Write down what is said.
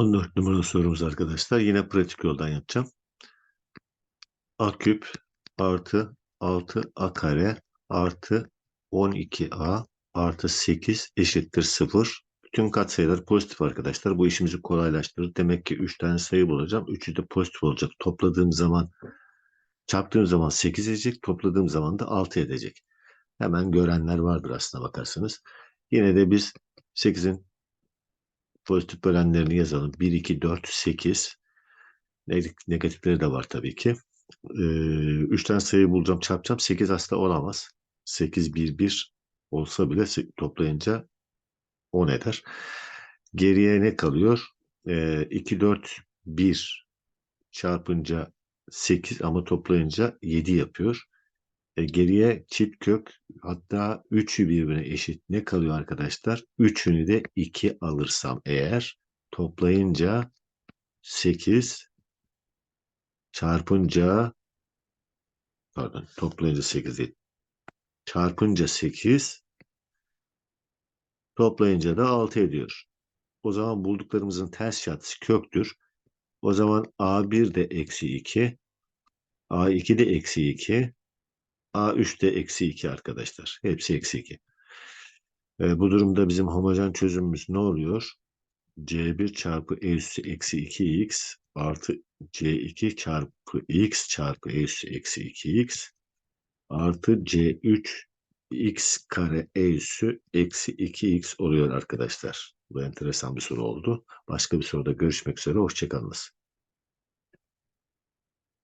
14 numaralı sorumuz arkadaşlar. Yine pratik yoldan yapacağım. A küp artı 6A kare artı 12A artı 8 eşittir 0. Bütün katsayılar pozitif arkadaşlar. Bu işimizi kolaylaştırır. Demek ki 3 tane sayı bulacağım. 3'ü de pozitif olacak. Topladığım zaman çarptığım zaman 8 edecek. Topladığım zaman da 6 edecek. Hemen görenler vardır aslına bakarsanız. Yine de biz 8'in pozitif bölenlerini yazalım. 1, 2, 4, 8. Negatifleri de var tabii ki. 3 tane sayı bulacağım çarpacağım. 8 asla olamaz. 8, 1, 1 olsa bile toplayınca 10 eder. Geriye ne kalıyor? 2, 4, 1 çarpınca 8 ama toplayınca 7 yapıyor. E, geriye çift kök hatta 3'ü birbirine eşit ne kalıyor arkadaşlar? 3'ünü de 2 alırsam eğer toplayınca 8 çarpınca pardon toplayınca 8 değil. Çarpınca 8 toplayınca da 6 ediyor. O zaman bulduklarımızın ters çatısı köktür. O zaman A1 de eksi 2 A2 de eksi 2 A3 de eksi 2 arkadaşlar. Hepsi eksi 2. E, bu durumda bizim homojen çözümümüz ne oluyor? C1 çarpı E üssü eksi 2x artı C2 çarpı x çarpı E üssü eksi 2x artı C3 x kare E üssü eksi 2x oluyor arkadaşlar. Bu enteresan bir soru oldu. Başka bir soruda görüşmek üzere. Hoşçakalınız.